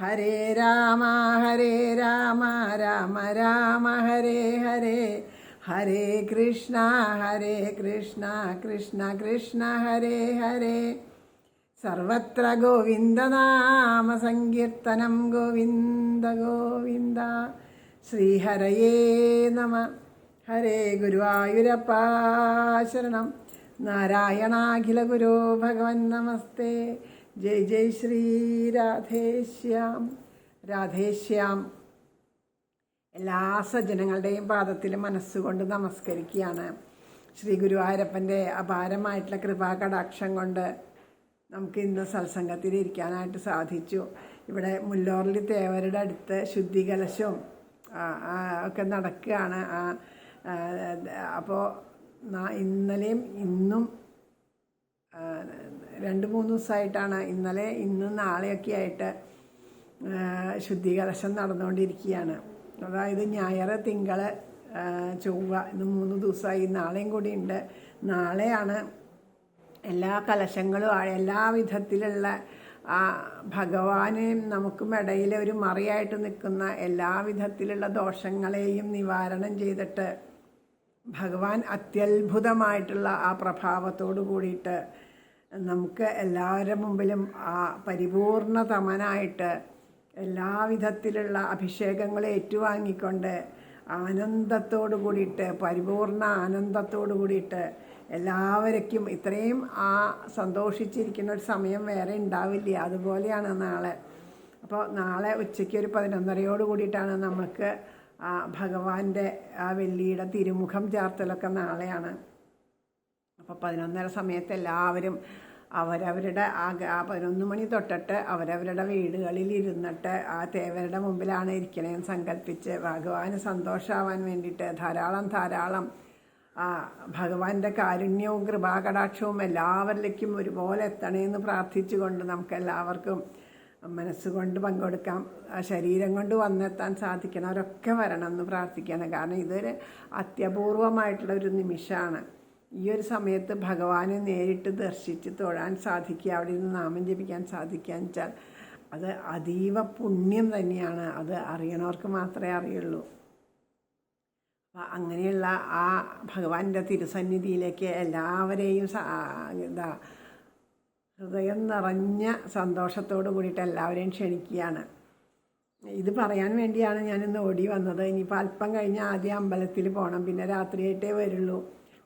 ഹരേ രാമ ഹരേ രാമ രാമ രാമ ഹരേ ഹരേ. ഹരേ കൃഷ്ണ ഹരേ കൃഷ്ണ കൃഷ്ണ കൃഷ്ണ ഹരേ ഹരേ. സർവത്ര ഗോവിന്ദനാമ സങ്കീർത്തനം ഗോവിന്ദ ഗോവിന്ദ. ശ്രീഹരയേ നമ. ഹരേ ഗുരുവായൂരപ്പ ശരണം. നാരായണാഖില ഗുരു ഭഗവൻ നമസ്തേ. ജയ് ജയ് ശ്രീ രാധേശ്യാം രാധേശ്യാം എല്ലാ സജ്ജനങ്ങളുടെയും പാദത്തിൽ മനസ്സുകൊണ്ട് നമസ്കരിക്കുകയാണ്. ശ്രീ ഗുരുവായൂരപ്പന്റെ അപാരമായിട്ടുള്ള കൃപാകടാക്ഷം കൊണ്ട് നമുക്ക് ഇന്ന് സത്സംഗത്തിൽ ഇരിക്കാനായിട്ട് സാധിച്ചു. ഇവിടെ മുല്ലോറിൽ തേവരുടെ അടുത്ത് ശുദ്ധികലശവും ഒക്കെ നടക്കുകയാണ്. അപ്പോൾ ഇന്നലെയും ഇന്നും രണ്ട് മൂന്ന് ദിവസമായിട്ടാണ്. ഇന്നലെ ഇന്നും നാളെയൊക്കെ ആയിട്ട് ശുദ്ധീകലശം നടന്നുകൊണ്ടിരിക്കുകയാണ്. അതായത് ഞായർ തിങ്കൾ ചൊവ്വ ഇന്ന് മൂന്ന് ദിവസമായി. നാളെയും കൂടി ഉണ്ട്. നാളെയാണ് എല്ലാ കലശങ്ങളും എല്ലാ വിധത്തിലുള്ള ആ ഭഗവാനെയും നമുക്കും ഇടയിൽ ഒരു മറിയായിട്ട് നിൽക്കുന്ന എല്ലാ വിധത്തിലുള്ള ദോഷങ്ങളെയും നിവാരണം ചെയ്തിട്ട് ഭഗവാൻ അത്യത്ഭുതമായിട്ടുള്ള ആ പ്രഭാവത്തോട് കൂടിയിട്ട് നമുക്ക് എല്ലാവരുടെ മുമ്പിലും ആ പരിപൂർണ തമനായിട്ട് എല്ലാവിധത്തിലുള്ള അഭിഷേകങ്ങളെ ഏറ്റുവാങ്ങിക്കൊണ്ട് ആനന്ദത്തോടു കൂടിയിട്ട് പരിപൂർണ ആനന്ദത്തോടു കൂടിയിട്ട് എല്ലാവർക്കും ഇത്രയും ആ സന്തോഷിച്ചിരിക്കുന്ന ഒരു സമയം വേറെ ഉണ്ടാവില്ല. അതുപോലെയാണ് നാളെ. അപ്പോൾ നാളെ ഉച്ചയ്ക്ക് ഒരു പതിനൊന്നരയോട് കൂടിയിട്ടാണ് നമുക്ക് ആ ഭഗവാന്റെ ആ വെള്ളിയുടെ തിരുമുഖം ചേർത്തലൊക്കെ നാളെയാണ്. അപ്പോൾ പതിനൊന്നര സമയത്ത് എല്ലാവരും അവരവരുടെ ആ പതിനൊന്ന് മണി തൊട്ടിട്ട് അവരവരുടെ വീടുകളിൽ ഇരുന്നിട്ട് ആ തേവരുടെ മുമ്പിലാണ് ഇരിക്കണേന്ന് സങ്കല്പിച്ച് ഭഗവാന് സന്തോഷമാവാൻ വേണ്ടിയിട്ട് ധാരാളം ധാരാളം ആ ഭഗവാന്റെ കാരുണ്യവും കൃപാകടാക്ഷവും എല്ലാവരിലേക്കും ഒരുപോലെ എത്തണേന്ന് പ്രാർത്ഥിച്ചുകൊണ്ട് നമുക്ക് എല്ലാവർക്കും മനസ്സുകൊണ്ട് പങ്കെടുക്കാം. ശരീരം കൊണ്ട് വന്നെത്താൻ സാധിക്കണവരൊക്കെ വരണം എന്ന് പ്രാർത്ഥിക്കണം കാരണം ഇതൊരു അത്യപൂർവമായിട്ടുള്ള ഒരു നിമിഷമാണ്. ഈ ഒരു സമയത്ത് ഭഗവാനെ നേരിട്ട് ദർശിച്ച് തൊഴാൻ സാധിക്കുക അവിടെ നിന്ന് നാമം ജപിക്കാൻ സാധിക്കുക എന്ന് വെച്ചാൽ അത് അതീവ പുണ്യം തന്നെയാണ്. അത് അറിയണവർക്ക് മാത്രമേ അറിയുള്ളൂ. അപ്പം അങ്ങനെയുള്ള ആ ഭഗവാന്റെ തിരുസന്നിധിയിലേക്ക് എല്ലാവരെയും എന്താ ഹൃദയം നിറഞ്ഞ സന്തോഷത്തോടു കൂടിയിട്ട് എല്ലാവരെയും ക്ഷണിക്കുകയാണ്. ഇത് പറയാൻ വേണ്ടിയാണ് ഞാനിന്ന് ഓടി വന്നത്. ഇനിയിപ്പോൾ അല്പം കഴിഞ്ഞ് ആദ്യം അമ്പലത്തിൽ പോകണം പിന്നെ രാത്രിയായിട്ടേ വരുള്ളൂ.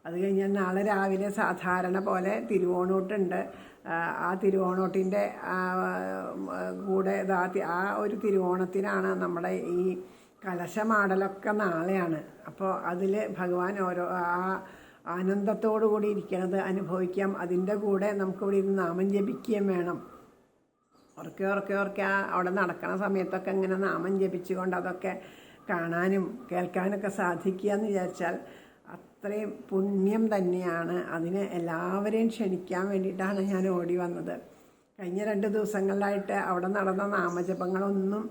അത് കഴിഞ്ഞാൽ നാളെ രാവിലെ സാധാരണ പോലെ തിരുവോണോട്ടുണ്ട്. ആ, തിരുവോണോട്ടിന്റെ കൂടെ ആ ഒരു തിരുവോണത്തിനാണ് നമ്മുടെ ഈ കലശമാടലൊക്കെ നാളെയാണ്. അപ്പോൾ അതിൽ ഭഗവാൻ ഓരോ ആ ആനന്ദത്തോടു കൂടി ഇരിക്കണത് അനുഭവിക്കാം. അതിന്റെ കൂടെ നമുക്കിവിടെ ഇരുന്ന് നാമം ജപിക്കുകയും വേണം. ഉറക്കെ ഉറക്കെ ഉറക്കെ ആ അവിടെ നടക്കണ സമയത്തൊക്കെ ഇങ്ങനെ നാമം ജപിച്ചുകൊണ്ട് അതൊക്കെ കാണാനും കേൾക്കാനൊക്കെ സാധിക്കുക എന്ന് വിചാരിച്ചാൽ അത്രയും പുണ്യം തന്നെയാണ് അതിന് എല്ലാവരെയും ക്ഷണിക്കാൻ വേണ്ടിയിട്ടാണ് ഞാൻ ഓടി വന്നത്. കഴിഞ്ഞ രണ്ട് ദിവസങ്ങളിലായിട്ട് അവിടെ നടന്ന നാമജപങ്ങളൊന്നും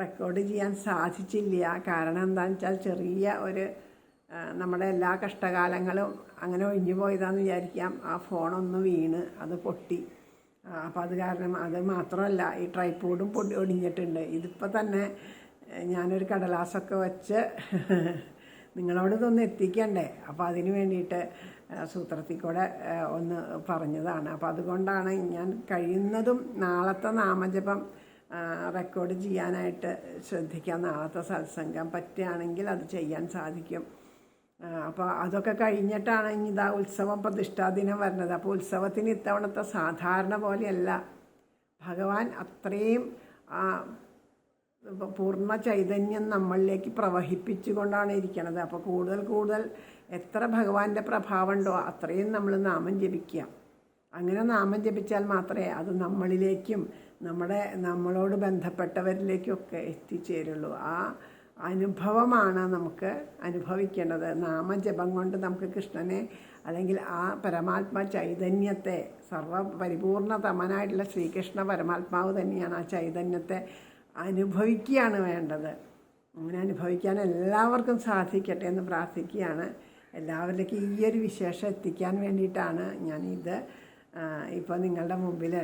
റെക്കോർഡ് ചെയ്യാൻ സാധിച്ചില്ല. കാരണം എന്താണെന്ന് വെച്ചാൽ ചെറിയ ഒരു നമ്മുടെ എല്ലാ കഷ്ടകാലങ്ങളും അങ്ങനെ ഒഴിഞ്ഞു പോയതാന്ന് വിചാരിക്കാം. ആ ഫോണൊന്ന് വീണ് അത് പൊട്ടി. അപ്പോൾ അത് കാരണം അത് മാത്രമല്ല ഈ ട്രൈപോഡും പൊടി ഒടിഞ്ഞിട്ടുണ്ട്. ഇതിപ്പോൾ തന്നെ ഞാനൊരു കടലാസൊക്കെ വെച്ച് നിങ്ങളോട് ഇതൊന്ന് എത്തിക്കണ്ടേ? അപ്പോൾ അതിന് വേണ്ടിയിട്ട് സൂത്രത്തിൽ കൂടെ ഒന്ന് പറഞ്ഞതാണ്. അപ്പോൾ അതുകൊണ്ടാണ് ഞാൻ കഴിയുന്നതും നാളത്തെ നാമജപം റെക്കോർഡ് ചെയ്യാനായിട്ട് ശ്രദ്ധിക്കാം. നാളത്തെ സത്സംഗം പറ്റുകയാണെങ്കിൽ അത് ചെയ്യാൻ സാധിക്കും. അപ്പോൾ അതൊക്കെ കഴിഞ്ഞിട്ടാണ് ഇനി ഇതാ ഉത്സവം പ്രതിഷ്ഠാദിനം വരുന്നത്. അപ്പോൾ ഉത്സവത്തിന് ഇത്തവണത്തെ സാധാരണ പോലെയല്ല. ഭഗവാൻ അത്രയും പൂർണ ചൈതന്യം നമ്മളിലേക്ക് പ്രവഹിപ്പിച്ചുകൊണ്ടാണ് ഇരിക്കുന്നത് അപ്പോൾ കൂടുതൽ കൂടുതൽ എത്ര ഭഗവാന്റെ പ്രഭാവമുണ്ടോ അത്രയും നമ്മൾ നാമം ജപിക്കുക. അങ്ങനെ നാമം ജപിച്ചാൽ മാത്രമേ അത് നമ്മളിലേക്കും നമ്മുടെ നമ്മളോട് ബന്ധപ്പെട്ടവരിലേക്കൊക്കെ എത്തിച്ചേരുള്ളൂ. ആ അനുഭവമാണ് നമുക്ക് അനുഭവിക്കേണ്ടത്. നാമജപം കൊണ്ട് നമുക്ക് കൃഷ്ണനെ അല്ലെങ്കിൽ ആ പരമാത്മ ചൈതന്യത്തെ സർവ പരിപൂർണതമനായിട്ടുള്ള ശ്രീകൃഷ്ണ പരമാത്മാവ് തന്നെയാണ് ആ ചൈതന്യത്തെ അനുഭവിക്കുകയാണ് വേണ്ടത്. അങ്ങനെ അനുഭവിക്കാൻ എല്ലാവർക്കും സാധിക്കട്ടെ എന്ന് പ്രാർത്ഥിക്കുകയാണ്. എല്ലാവരിലേക്കും ഈ ഒരു വിശേഷം എത്തിക്കാൻ വേണ്ടിയിട്ടാണ് ഞാനിത് ഇപ്പോൾ നിങ്ങളുടെ മുമ്പിൽ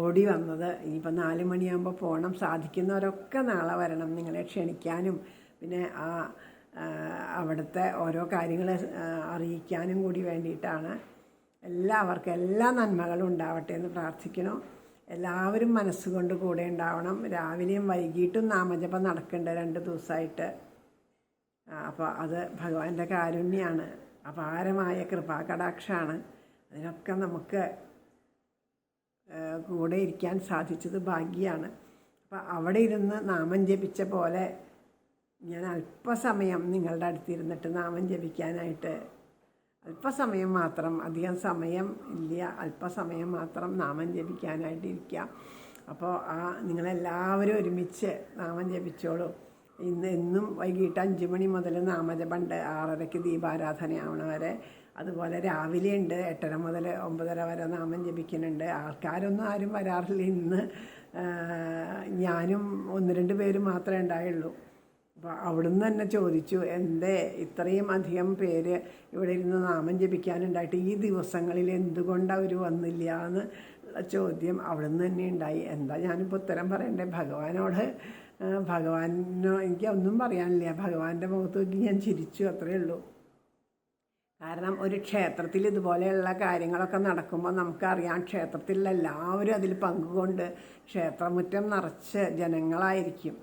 ഓടി വന്നത്. ഇനിയിപ്പോൾ നാല് മണിയാകുമ്പോൾ പോകണം സാധിക്കുന്നവരൊക്കെ നാളെ വരണം നിങ്ങളെ ക്ഷണിക്കാനും. പിന്നെ ആ അവിടുത്തെ ഓരോ കാര്യങ്ങൾ അറിയിക്കാനും കൂടി വേണ്ടിയിട്ടാണ്. എല്ലാവർക്കും എല്ലാ നന്മകളും ഉണ്ടാവട്ടെ എന്ന് പ്രാർത്ഥിക്കുന്നു. എല്ലാവരും മനസ്സുകൊണ്ട് കൂടെ ഉണ്ടാവണം. രാവിലെയും വൈകിട്ടും നാമജപം നടക്കേണ്ട രണ്ട് ദിവസമായിട്ട്. അപ്പോൾ അത് ഭഗവാന്റെ കാരുണ്യമാണ് അപാരമായ കൃപാകടാക്ഷമാണ്. അതിനൊക്കെ നമുക്ക് കൂടെ ഇരിക്കാൻ സാധിച്ചത് ഭാഗ്യമാണ് അപ്പോൾ അവിടെ ഇരുന്ന് നാമം ജപിച്ച പോലെ ഞാൻ അല്പസമയം നിങ്ങളുടെ അടുത്തിരുന്നിട്ട് നാമം ജപിക്കാനായിട്ട് അല്പസമയം മാത്രം അധികം സമയം ഇല്ല. അല്പസമയം മാത്രം നാമം ജപിക്കാനായിട്ട് ഇരിക്കാം അപ്പോൾ ആ നിങ്ങളെല്ലാവരും ഒരുമിച്ച് നാമം ജപിച്ചോളൂ. ഇന്ന് എന്നും വൈകിട്ട് അഞ്ച് മണി മുതൽ നാമജപമുണ്ട് ആറരയ്ക്ക് ദീപാരാധനയാവണ വരെ. അതുപോലെ രാവിലെ ഉണ്ട് എട്ടര മുതൽ ഒമ്പതര വരെ നാമം ജപിക്കുന്നുണ്ട് ആൾക്കാരൊന്നും ആരും വരാറില്ല. ഇന്ന് ഞാനും ഒന്ന് രണ്ട് പേര് മാത്രമേ ഉണ്ടായുള്ളൂ. അപ്പോൾ അവിടുന്ന് തന്നെ ചോദിച്ചു എന്റെ ഇത്രയും അധികം പേര് ഇവിടെ ഇരുന്ന് നാമം ജപിക്കാനുണ്ടായിട്ട് ഈ ദിവസങ്ങളിൽ എന്തുകൊണ്ട് അവർ വന്നില്ല എന്ന് ചോദ്യം അവിടുന്ന് തന്നെ ഉണ്ടായി. എന്താ ഞാനിപ്പോൾ ഉത്തരം പറയണ്ടേ? ഭഗവാനോട് ഭഗവാനോ എനിക്ക് ഒന്നും പറയാനില്ല. ഭഗവാന്റെ മുഖത്ത് നോക്കി ഞാൻ ചിരിച്ചു അത്രയേ ഉള്ളൂ. കാരണം ഒരു ക്ഷേത്രത്തിൽ ഇതുപോലെയുള്ള കാര്യങ്ങളൊക്കെ നടക്കുമ്പോൾ നമുക്കറിയാം ക്ഷേത്രത്തിൽ എല്ലാവരും അതിൽ പങ്കുകൊണ്ട് ക്ഷേത്രമുറ്റം നിറച്ച് ജനങ്ങളായിരിക്കും.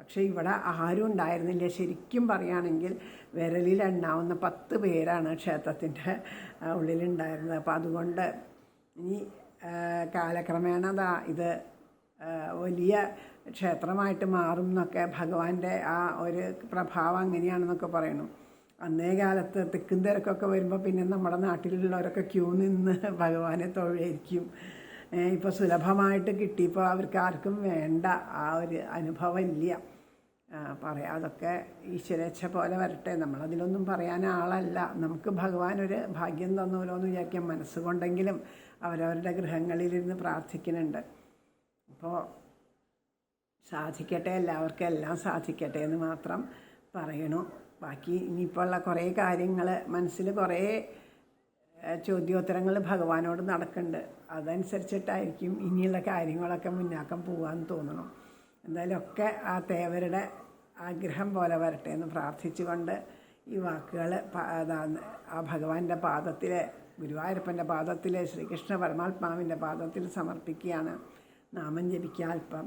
പക്ഷേ ഇവിടെ ആരും ഉണ്ടായിരുന്നില്ല. ശരിക്കും പറയുകയാണെങ്കിൽ വിരലിൽ എണ്ണാവുന്ന പത്ത് പേരാണ് ക്ഷേത്രത്തിന്റെ ഉള്ളിലുണ്ടായിരുന്നത്. അപ്പോൾ അതുകൊണ്ട് ഇനി കാലക്രമേണ അതാ ഇത് വലിയ ക്ഷേത്രമായിട്ട് മാറും എന്നൊക്കെ ഭഗവാന്റെ ആ ഒരു പ്രഭാവം അങ്ങനെയാണെന്നൊക്കെ പറയണു. അന്നേ കാലത്ത് തിക്കും തിരക്കൊക്കെ വരുമ്പോൾ പിന്നെ നമ്മുടെ നാട്ടിലുള്ളവരൊക്കെ ക്യൂ നിന്ന് ഭഗവാനെ തൊഴിലായിരിക്കും ഇപ്പോൾ സുലഭമായിട്ട് കിട്ടിയപ്പോൾ അവർക്ക് ആർക്കും വേണ്ട ആ ഒരു അനുഭവം ഇല്ല. പറയാം അതൊക്കെ ഈശ്വരേച്ഛ പോലെ വരട്ടെ. നമ്മളതിലൊന്നും പറയാൻ ആളല്ല. നമുക്ക് ഭഗവാൻ ഒരു ഭാഗ്യം തന്നൂലോ എന്ന് വിചാരിക്കാം. മനസ്സുകൊണ്ടെങ്കിലും അവരവരുടെ ഗൃഹങ്ങളിലിരുന്ന് പ്രാർത്ഥിക്കുന്നുണ്ട്. അപ്പോൾ സാധിക്കട്ടെ എല്ലാവർക്കും എല്ലാം സാധിക്കട്ടെ എന്ന് മാത്രം പറയണു. ബാക്കി ഇനിയിപ്പോൾ ഉള്ള കുറേ കാര്യങ്ങൾ മനസ്സിൽ കുറേ ചോദ്യോത്തരങ്ങൾ ഭഗവാനോട് നടക്കുന്നുണ്ട് അതനുസരിച്ചിട്ടായിരിക്കും ഇനിയുള്ള കാര്യങ്ങളൊക്കെ മുന്നാക്കം പോകാമെന്ന് തോന്നണം. എന്തായാലും ഒക്കെ ആ തേവരുടെ ആഗ്രഹം പോലെ വരട്ടെ എന്ന് പ്രാർത്ഥിച്ചുകൊണ്ട് ഈ വാക്കുകൾ ആ ഭഗവാന്റെ പാദത്തിൽ ഗുരുവായൂരപ്പന്റെ പാദത്തിൽ ശ്രീകൃഷ്ണ പരമാത്മാവിന്റെ പാദത്തിൽ സമർപ്പിക്കുകയാണ്. നാമം ജപിക്കുക അല്പം.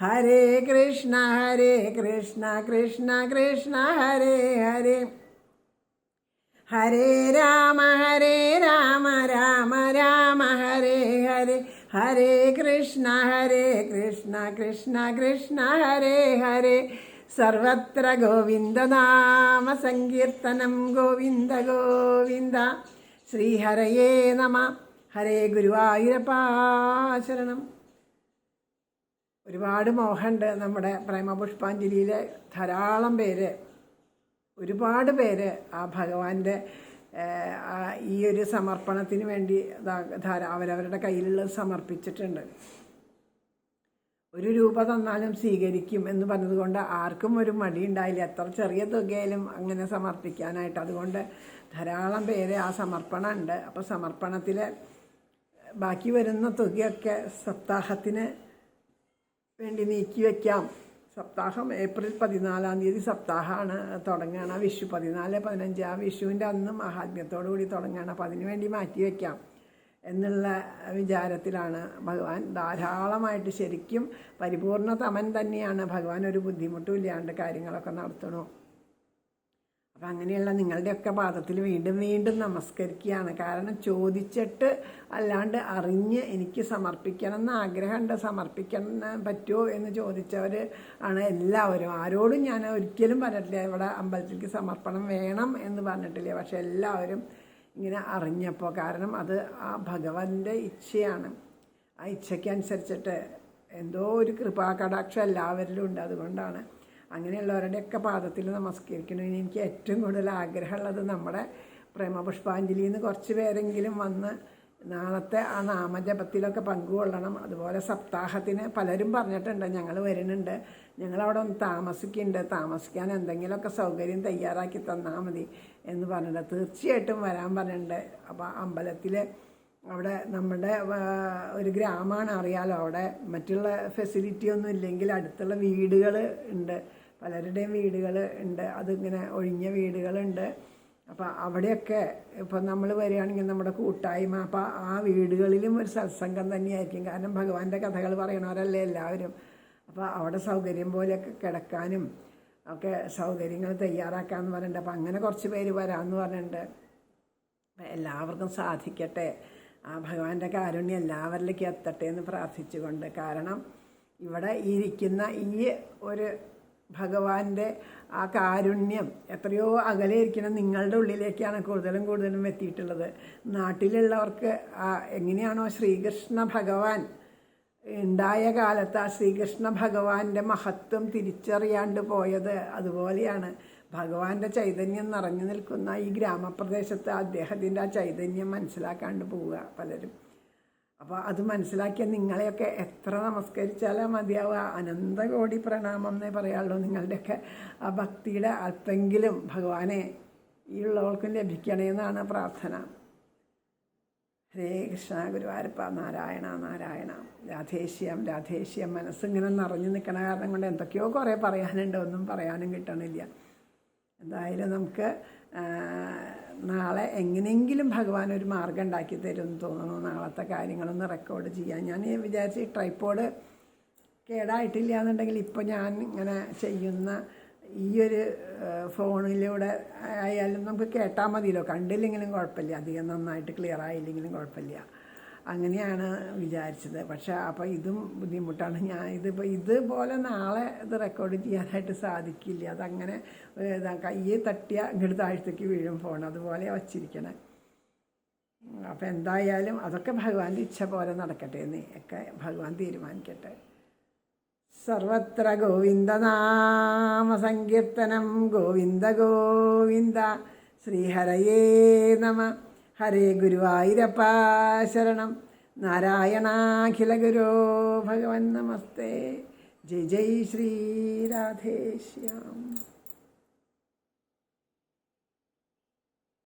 ഹരേ കൃഷ്ണ ഹരേ കൃഷ്ണ കൃഷ്ണ കൃഷ്ണ ഹരേ ഹരേ. ഹരേ രാമ ഹരേ രാമ രാമ രാമ ഹരേ ഹരേ. ഹരേ കൃഷ്ണ ഹരേ കൃഷ്ണ കൃഷ്ണ കൃഷ്ണ ഹരേ ഹരേ. സർവത്ര ഗോവിന്ദനാമ സങ്കീർത്തനം ഗോവിന്ദ ഗോവിന്ദ. ശ്രീഹരയേ നമ. ഹരേ ഗുരുവായൂരപ്പാശരണം ഒരുപാട് മോഹമുണ്ട് നമ്മുടെ പ്രേമപുഷ്പാഞ്ജലിയിലെ ധാരാളം പേര് ഒരുപാട് പേര് ആ ഭഗവാന്റെ ഈ ഒരു സമർപ്പണത്തിന് വേണ്ടി അവരവരുടെ കയ്യിലുള്ളത് സമർപ്പിച്ചിട്ടുണ്ട്. ഒരു രൂപ തന്നാലും സ്വീകരിക്കും എന്ന് പറഞ്ഞതുകൊണ്ട് ആർക്കും ഒരു മടി ഉണ്ടായില്ല. എത്ര ചെറിയ തുകയിലും അങ്ങനെ സമർപ്പിക്കാനായിട്ട്. അതുകൊണ്ട് ധാരാളം പേര് ആ സമർപ്പണം ഉണ്ട് അപ്പോൾ സമർപ്പണത്തിലെ ബാക്കി വരുന്ന തുകയൊക്കെ സപ്താഹത്തിന് വേണ്ടി നീക്കി വയ്ക്കാം സപ്താഹം ഏപ്രിൽ പതിനാലാം തീയതി സപ്താഹമാണ് തുടങ്ങുകയാണ് വിഷു പതിനാല് പതിനഞ്ച്. ആ വിഷുവിന്റെ അന്ന് മഹാത്മ്യത്തോടു കൂടി തുടങ്ങുകയാണ് അപ്പോൾ അതിന് വേണ്ടി മാറ്റി വയ്ക്കാം എന്നുള്ള വിചാരത്തിലാണ് ഭഗവാൻ. ധാരാളമായിട്ട് ശരിക്കും പരിപൂർണ തമൻ തന്നെയാണ്. ഭഗവാൻ ഒരു ബുദ്ധിമുട്ടും ഇല്ലാണ്ട് കാര്യങ്ങളൊക്കെ നടത്തണു. അപ്പം അങ്ങനെയുള്ള നിങ്ങളുടെയൊക്കെ പാദത്തിൽ വീണ്ടും വീണ്ടും നമസ്കരിക്കുകയാണ്. കാരണം ചോദിച്ചിട്ട് അല്ലാണ്ട് അറിഞ്ഞ് എനിക്ക് സമർപ്പിക്കണം എന്ന് ആഗ്രഹമുണ്ട്. സമർപ്പിക്കാൻ പറ്റുമോ എന്ന് ചോദിച്ചവർ ആണ് എല്ലാവരും. ആരോടും ഞാൻ ഒരിക്കലും പറഞ്ഞിട്ടില്ല. ഇവിടെ അമ്പലത്തിലേക്ക് സമർപ്പണം വേണം എന്ന് പറഞ്ഞിട്ടില്ല. പക്ഷെ എല്ലാവരും ഇങ്ങനെ അറിഞ്ഞപ്പോൾ കാരണം അത് ആ ഭഗവാന്റെ ഇച്ഛയാണ്. ആ ഇച്ഛയ്ക്കനുസരിച്ചിട്ട് എന്തോ ഒരു കൃപാകടാക്ഷം എല്ലാവരിലും ഉണ്ട്. അതുകൊണ്ടാണ് അങ്ങനെയുള്ളവരുടെയൊക്കെ പാദത്തിൽ നമസ്കരിക്കണമെന്ന് എനിക്ക് ഏറ്റവും കൂടുതൽ ആഗ്രഹമുള്ളത് നമ്മുടെ പ്രേമപുഷ്പാഞ്ജലി എന്ന് കുറച്ച് പേരെങ്കിലും വന്ന് നാളത്തെ ആ നാമജപത്തിലൊക്കെ പങ്കുകൊള്ളണം. അതുപോലെ സപ്താഹത്തിന് പലരും പറഞ്ഞിട്ടുണ്ട് ഞങ്ങൾ വരുന്നുണ്ട്. ഞങ്ങളവിടെ ഒന്ന് താമസിക്കുന്നുണ്ട്. താമസിക്കാൻ എന്തെങ്കിലുമൊക്കെ സൗകര്യം തയ്യാറാക്കി തന്നാൽ മതി എന്ന് പറഞ്ഞിട്ട് തീർച്ചയായിട്ടും വരാൻ പറഞ്ഞിട്ടുണ്ട്. അപ്പോൾ അമ്പലത്തിൽ അവിടെ നമ്മുടെ ഒരു ഗ്രാമമാണ് അറിയാലോ അവിടെ. മറ്റുള്ള ഫെസിലിറ്റി ഒന്നും ഇല്ലെങ്കിൽ അടുത്തുള്ള വീടുകൾ ഉണ്ട്. പലരുടെയും വീടുകൾ ഉണ്ട്. അതിങ്ങനെ ഒഴിഞ്ഞ വീടുകളുണ്ട്. അപ്പോൾ അവിടെയൊക്കെ ഇപ്പം നമ്മൾ വരികയാണെങ്കിൽ നമ്മുടെ കൂട്ടായ്മ അപ്പോൾ ആ വീടുകളിലും ഒരു സത്സംഗം തന്നെയായിരിക്കും. കാരണം ഭഗവാന്റെ കഥകൾ പറയണവരല്ലേ എല്ലാവരും. അപ്പോൾ അവിടെ സൗകര്യം പോലെയൊക്കെ കിടക്കാനും ഒക്കെ സൗകര്യങ്ങൾ തയ്യാറാക്കാമെന്ന് പറഞ്ഞിട്ടുണ്ട് അപ്പം അങ്ങനെ കുറച്ച് പേര് വരാമെന്ന് പറഞ്ഞിട്ടുണ്ട് എല്ലാവർക്കും സാധിക്കട്ടെ. ആ ഭഗവാന്റെ കാരുണ്യം എല്ലാവരിലേക്കും എത്തട്ടെ എന്ന് പ്രാർത്ഥിച്ചുകൊണ്ട് കാരണം ഇവിടെ ഇരിക്കുന്ന ഈ ഒരു ഭഗവാന്റെ ആ കാരുണ്യം എത്രയോ അകലെ ഇരിക്കുന്ന നിങ്ങളുടെ ഉള്ളിലേക്കാണ് കൂടുതലും കൂടുതലും എത്തിയിട്ടുള്ളത്. നാട്ടിലുള്ളവർക്ക് ആ എങ്ങനെയാണോ ശ്രീകൃഷ്ണ ഭഗവാൻ ഉണ്ടായ കാലത്ത് ആ ശ്രീകൃഷ്ണ ഭഗവാന്റെ മഹത്വം തിരിച്ചറിയാണ്ട് പോയത് അതുപോലെയാണ്. ഭഗവാന്റെ ചൈതന്യം നിറഞ്ഞു നിൽക്കുന്ന ഈ ഗ്രാമപ്രദേശത്ത് അദ്ദേഹത്തിന്റെ ആ ചൈതന്യം മനസ്സിലാക്കാണ്ട് പോവുക പലരും. അപ്പോൾ അത് മനസ്സിലാക്കിയ നിങ്ങളെയൊക്കെ എത്ര നമസ്കരിച്ചാലും മതിയാവുക? അനന്തകോടി പ്രണാമം എന്നേ പറയാനുള്ളൂ നിങ്ങളുടെയൊക്കെ ആ ഭക്തിയുടെ അല്പെങ്കിലും ഭഗവാനെ ഈ ഉള്ളവർക്കും ലഭിക്കണേ എന്നാണ് പ്രാർത്ഥന. ഹരേ കൃഷ്ണ ഗുരുവായൂരപ്പ നാരായണ നാരായണ. രാധേശ്യം രാധേശ്യം. മനസ്സിങ്ങനെ നിറഞ്ഞു നിൽക്കണ കാരണം കൊണ്ട് എന്തൊക്കെയോ കുറേ പറയാനുണ്ട്. ഒന്നും പറയാനും കിട്ടണില്ല. എന്തായാലും നമുക്ക് നാളെ എങ്ങനെയെങ്കിലും ഭഗവാൻ ഒരു മാർഗം ഉണ്ടാക്കി തരും എന്ന് തോന്നുന്നു. നാളത്തെ കാര്യങ്ങളൊന്ന് റെക്കോർഡ് ചെയ്യാൻ. ഞാൻ വിചാരിച്ച് ഈ ട്രൈപ്പോഡ് കേടായിട്ടില്ല എന്നുണ്ടെങ്കിൽ ഇപ്പോൾ ഞാൻ ഇങ്ങനെ ചെയ്യുന്ന ഈ ഒരു ഫോണിലൂടെ ആയാലും നമുക്ക് കേട്ടാൽ മതിയല്ലോ. കണ്ടില്ലെങ്കിലും കുഴപ്പമില്ല. അധികം നന്നായിട്ട് ക്ലിയർ ആയില്ലെങ്കിലും കുഴപ്പമില്ല. അങ്ങനെയാണ് വിചാരിച്ചത്. പക്ഷേ അപ്പോൾ ഇതും ബുദ്ധിമുട്ടാണ്. ഞാൻ ഇതിപ്പോൾ ഇതുപോലെ നാളെ ഇത് റെക്കോർഡ് ചെയ്യാനായിട്ട് സാധിക്കില്ല. അതങ്ങനെ ഇതാ കയ്യെ തട്ടിയ ഇങ്ങോട്ട് താഴ്ത്തേക്ക് വീഴും ഫോൺ അതുപോലെ വച്ചിരിക്കണേ. അപ്പം എന്തായാലും അതൊക്കെ ഭഗവാന്റെ ഇച്ഛ പോലെ നടക്കട്ടെ എന്ന് ഒക്കെ ഭഗവാൻ തീരുമാനിക്കട്ടെ. സർവത്ര ഗോവിന്ദനാമ സങ്കീർത്തനം. ഗോവിന്ദ ഗോവിന്ദ. ശ്രീഹരയേ നമ. ഹരേ ഗുരുവായൂരപ്പ ശരണം. നാരായണാഖില ഗുരോ ഭഗവൻ നമസ്തേ. ജയ് ജയ് ശ്രീ രാധേശ്യാം